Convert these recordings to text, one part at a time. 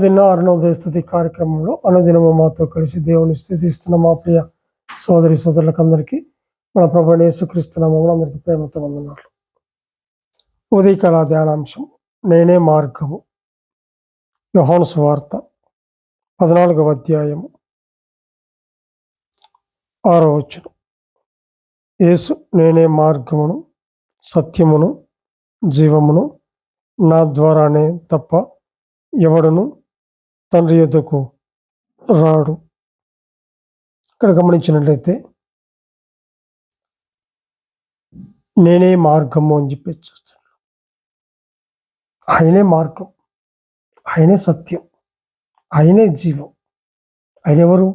అనుదిన అరుణోదయ స్థుతి కార్యక్రమంలో అనుదినము మాతో కలిసి దేవుని స్థుతిస్తున్న. మా ప్రియ సోదరి సోదరులకు అందరికీ మన ప్రభు యేసుక్రీస్తునామంలో అందరికీ ప్రేమతో వందనాలు. ఉదయకాల ధ్యానాంశం. నేనే మార్గము. యోహాను సువార్త పద్నాలుగవ అధ్యాయము ఆరో వచ్చును యేసు నేనే మార్గమును సత్యమును జీవమును నా ద్వారానే తప్ప ఎవడును తండ్రి యొద్దకు రాడు. ఇక్కడ గమనించినట్లయితే నేనే మార్గము అని చెప్పి చూస్తాను ఆయనే మార్గం ఆయనే సత్యం ఆయనే జీవం ఆయన ఎవరు?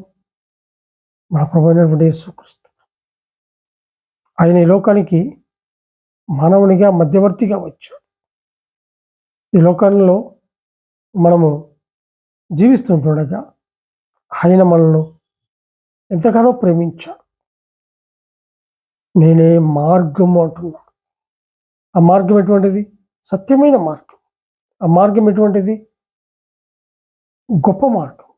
మన ప్రభుత్వ అయినటువంటి యేసుక్రీస్తు ఆయన ఈ లోకానికి మానవునిగా మధ్యవర్తిగా వచ్చాడు. ఈ లోకంలో మనము జీవిస్తుంటుండగా ఆయన మనల్ని ఎంతగానో ప్రేమించాడు నేనే మార్గము అంటున్నాడు. ఆ మార్గం ఎటువంటిది? సత్యమైన మార్గం. ఆ మార్గం ఎటువంటిది? గొప్ప మార్గం.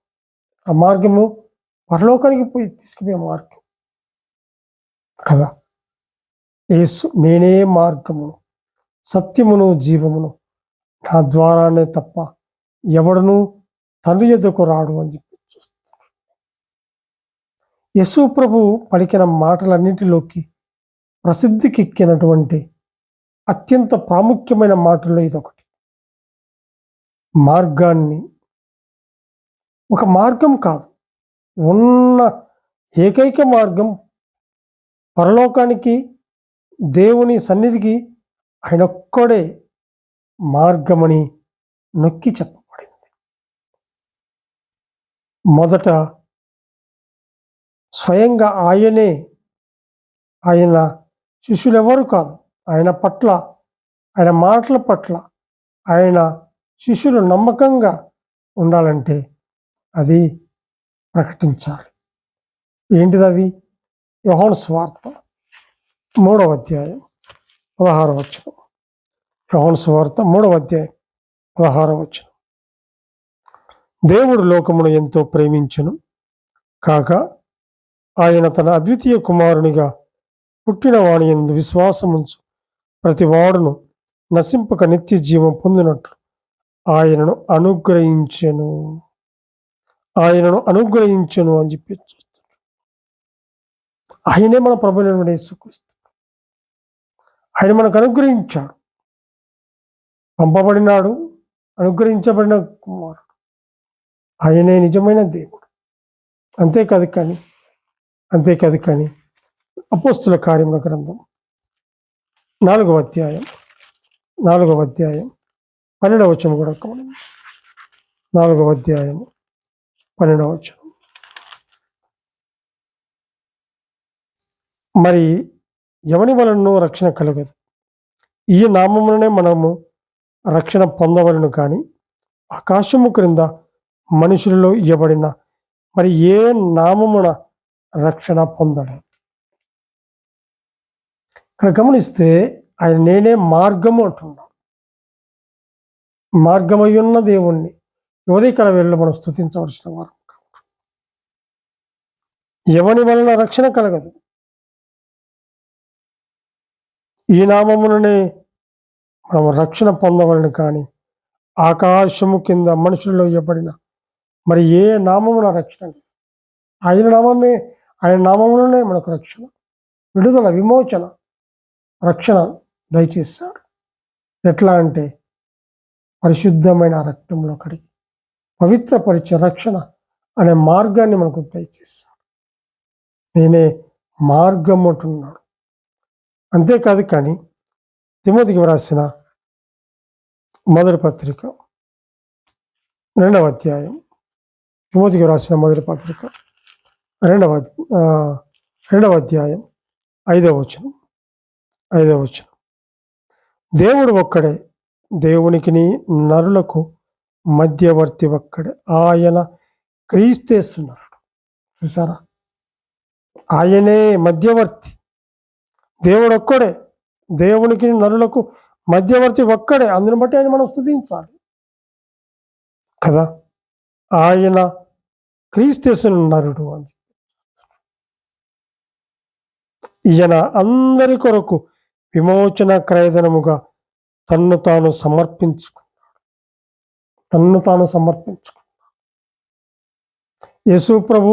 ఆ మార్గము పరలోకానికి పోయి తీసుకుపోయే మార్గం. కదా? యేసు నేనే మార్గమును సత్యమును జీవమును నా ద్వారానే తప్ప ఎవడనూ తండ్రి యొద్దకు రాడు అని చెప్పి చూస్తున్నాడు యశు ప్రభు పలికిన మాటలన్నిటిలోకి ప్రసిద్ధికెక్కినటువంటి అత్యంత ప్రాముఖ్యమైన మాటల్లో ఇదొకటి. మార్గాన్ని ఒక మార్గం కాదు. ఉన్న ఏకైక మార్గం పరలోకానికి దేవుని సన్నిధికి ఆయన ఒక్కడే మార్గమని నొక్కి చెప్పబడింది మొదట స్వయంగా ఆయనే ఆయన శిష్యులు ఎవరు కాదు. ఆయన పట్ల ఆయన మాటల పట్ల ఆయన శిష్యులు నమ్మకంగా ఉండాలంటే అది ప్రకటించాలి. ఏంటిది అది యోహన్ స్వార్త మూడవ అధ్యాయం పదహారవ వచ్చిన యోహన్ స్వార్త మూడవ అధ్యాయం పదహారవ వచ్చిన దేవుడు లోకమును ఎంతో ప్రేమించును. కాక ఆయన తన అద్వితీయ కుమారునిగా పుట్టిన వాణి ఎందు విశ్వాసముంచు ప్రతి వాడును నశింపక నిత్య జీవం పొందినట్లు ఆయనను అనుగ్రహించెను. ఆయనను అనుగ్రహించెను అని చెప్పి చూస్తున్నాడు. ఆయనే మన ప్రభుత్వ యేసుక్రీస్తు ఆయన మనకు అనుగ్రహించాడు. పంపబడినాడు అనుగ్రహించబడిన కుమారుడు. ఆయనే నిజమైన దేవుడు. అంతేకాదు కానీ అంతేకాదు కానీ అపోస్తుల కార్యముల గ్రంథం నాలుగవ అధ్యాయం నాలుగవ అధ్యాయం పన్నెండవ వచనం కూడా గమనించండి. నాలుగవ అధ్యాయం పన్నెండవ వచనం. మరి ఎవని వలన రక్షణ కలగదు. ఈ నామములనే మనము రక్షణ పొందవలను కానీ ఆకాశము క్రింద మనుషులలో ఇవ్వబడిన మరి ఏ నామమున రక్షణ పొందడం? ఇక్కడ గమనిస్తే ఆయన నేనే మార్గము అంటున్నాను మార్గమై ఉన్న దేవుణ్ణి ఉదయకాల వేళలో మనం స్థుతించవలసిన వారం ఎవని వలన రక్షణ కలగదు? ఈ నామముననే మనం రక్షణ పొందవలను కానీ ఆకాశము కింద మనుషుల్లో ఇవ్వబడిన మరి ఏ నామమున రక్షణ లేదు. ఆయన నామమే ఆయన నామములోనే మనకు రక్షణ. విడుదల విమోచన రక్షణ దయచేస్తాడు. ఎట్లా అంటే పరిశుద్ధమైన రక్తంలో కడిగి పవిత్రపరిచే రక్షణ అనే మార్గాన్ని మనకు దయచేస్తాడు. నేనే మార్గం అంటున్నాడు. అంతేకాదు కానీ తిమోతికి వ్రాసిన మొదటి పత్రిక రెండవ అధ్యాయం తిమోతికి రాసిన మొదటి పత్రిక. రెండవ రెండవ అధ్యాయం ఐదవ వచనం ఐదవ వచనం. దేవుడు ఒక్కడే దేవునికిని నరులకు మధ్యవర్తి ఒక్కడే. ఆయన క్రీస్తేస్తున్నారు చూసారా? ఆయనే మధ్యవర్తి. దేవుడు ఒక్కడే దేవునికి నరులకు మధ్యవర్తి ఒక్కడే. అందుని బట్టి ఆయన మనం స్థుతించాలి. కదా? ఆయన క్రీస్తేసిన నరుడు అని ఈయన అందరి కొరకు విమోచన క్రయధనముగా తన్ను తాను సమర్పించుకున్నాడు. తన్ను తాను సమర్పించుకున్నాడు. యేసు ప్రభు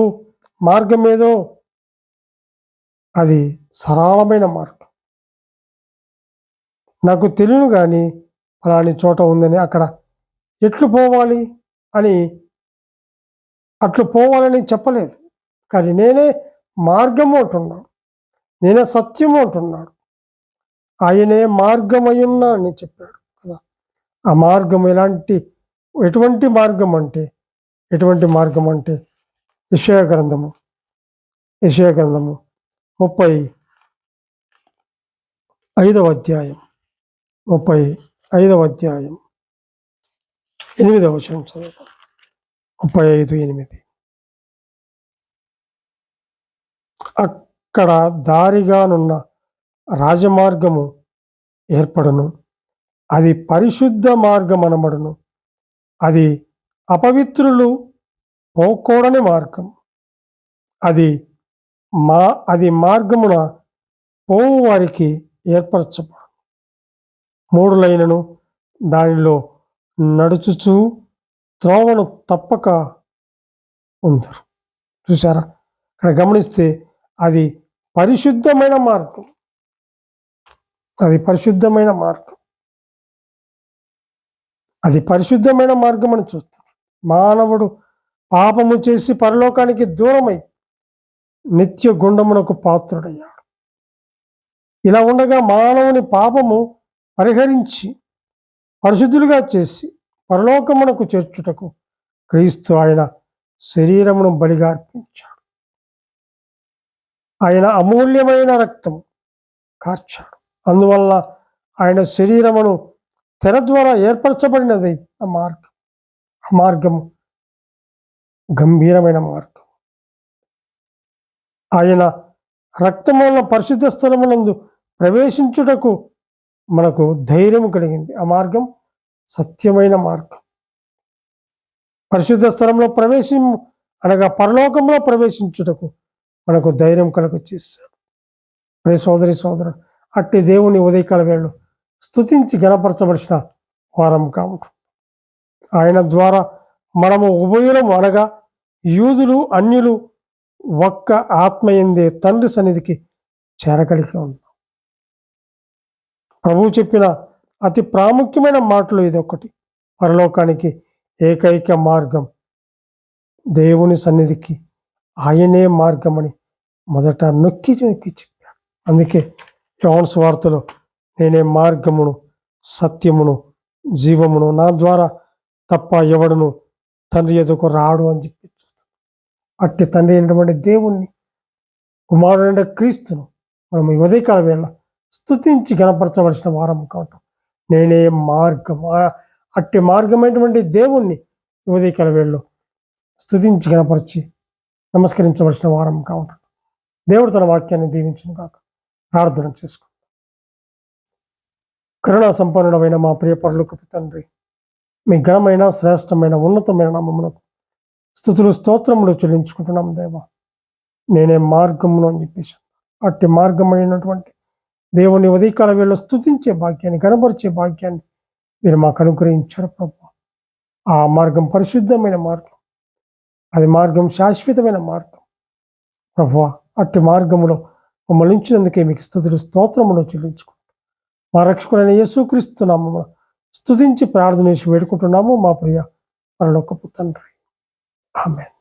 మార్గం ఏదో అది సరళమైన మార్గం. నాకు తెలియను కానీ అలాని చోట ఉందని అక్కడ ఎట్లు పోవాలి అని అట్లు పోవాలని చెప్పలేదు. కానీ నేనే మార్గము అంటున్నాడు. నేనే సత్యము అంటున్నాడు. ఆయనే మార్గమయ్యున్నా అని చెప్పాడు కదా. ఆ మార్గం ఎలాంటి ఎటువంటి మార్గం అంటే ఎటువంటి మార్గం అంటే యశయ గ్రంథము. యశయ గ్రంథము ముప్పై ఐదవ అధ్యాయం. ముప్పై ఐదవ అధ్యాయం. ఎనిమిదవ వచనం చదువుతాం. ముప్పై ఐదు ఎనిమిది. అక్కడ దారిగానున్న రాజమార్గము ఏర్పడును. అది పరిశుద్ధ మార్గం అనబడును అది అపవిత్రులు పోకూడని మార్గం. అది మా అది మార్గమున పోవు వారికి ఏర్పరచబడు మూడు లైనను దానిలో నడుచుచూ త్రోవను తప్పక ఉందరు చూసారా ఇక్కడ గమనిస్తే అది పరిశుద్ధమైన మార్గం. అది పరిశుద్ధమైన మార్గం. అది పరిశుద్ధమైన మార్గం అని చూస్తాం మానవుడు పాపము చేసి పరలోకానికి దూరమై నిత్య గుండమునకు పాత్రుడయ్యాడు. ఇలా ఉండగా మానవుని పాపము పరిహరించి పరిశుద్ధులుగా చేసి పరలోకమునకు చేర్చుటకు క్రీస్తు ఆయన శరీరమును బలిగా అర్పించాడు. ఆయన అమూల్యమైన రక్తం కార్చాడు. అందువల్ల ఆయన శరీరమును తెర ద్వారా ఏర్పరచబడినది ఆ మార్గం. ఆ మార్గము గంభీరమైన మార్గం. ఆయన రక్తం వల్ల పరిశుద్ధ స్థలమునందు ప్రవేశించుటకు మనకు ధైర్యం కలిగింది. ఆ మార్గం సత్యమైన మార్గం. పరిశుద్ధ స్థలంలో ప్రవేశం అనగా పరలోకంలో ప్రవేశించుటకు మనకు ధైర్యం కలుగ చేశాడు ప్రే సోదరి సోదరుడు అట్టి దేవుని ఉదయకాల వేళ స్థుతించి గణపరచబడిన వారం కాము ఆయన ద్వారా మనము ఉభయులము అనగా యూదులు అన్యులు ఒక్క ఆత్మయందే తండ్రి సన్నిధికి చేరగలిగి ఉన్నాం. ప్రభువు చెప్పిన అతి ప్రాముఖ్యమైన మాటలు ఇదొకటి. పరలోకానికి ఏకైక మార్గం దేవుని సన్నిధికి ఆయనే మార్గమని మొదట నొక్కి నొక్కి చెప్పాడు. అందుకే యోన్స్ వార్తలు నేనే మార్గమును సత్యమును జీవమును నా ద్వారా తప్ప ఎవడును తండ్రి ఎదుకు రాడు అని చెప్పి చూస్తాను అట్టి తండ్రి అయినటువంటి దేవుణ్ణి కుమారుడైన క్రీస్తును మనం ఈ ఉదయకాల వేళ స్థుతించి గణపరచవలసిన వారం కావటం నేనే మార్గం. అట్టి మార్గమైనటువంటి దేవుణ్ణి ఉదయకాల వేళలో స్తుతించి గణపరిచి నమస్కరించవలసిన వారం కావటం. దేవుడు తన వాక్యాన్ని దీవించిన కాక ప్రార్థన చేసుకుంది. కరుణా సంపన్నుడమైన మా ప్రియ పరులకు తండ్రి మీ ఘనమైన శ్రేష్టమైన ఉన్నతమైన నామమునకు స్థుతులు స్తోత్రములు చెల్లించుకుంటున్నాం దేవా. నేనే మార్గమును అని చెప్పేసి అట్టి మార్గమైనటువంటి దేవుని ఉదయకాల వేళ స్తుతించే భాగ్యాన్ని కనపరిచే భాగ్యాన్ని మీరు మాకు అనుగ్రహించారు ప్రభా. ఆ మార్గం పరిశుద్ధమైన మార్గం. అది మార్గం శాశ్వతమైన మార్గం. ప్రభా అట్టి మార్గములో మమ్మల్ని ఉంచినందుకే మీకు స్థుతులు స్తోత్రములు చెల్లించుకుంటాం మా రక్షకుడైన యేసుక్రీస్తు నామమున స్తుతించి ప్రార్థన చేసి వేడుకుంటున్నాము మా ప్రియ మరొక తండ్రి. ఆమె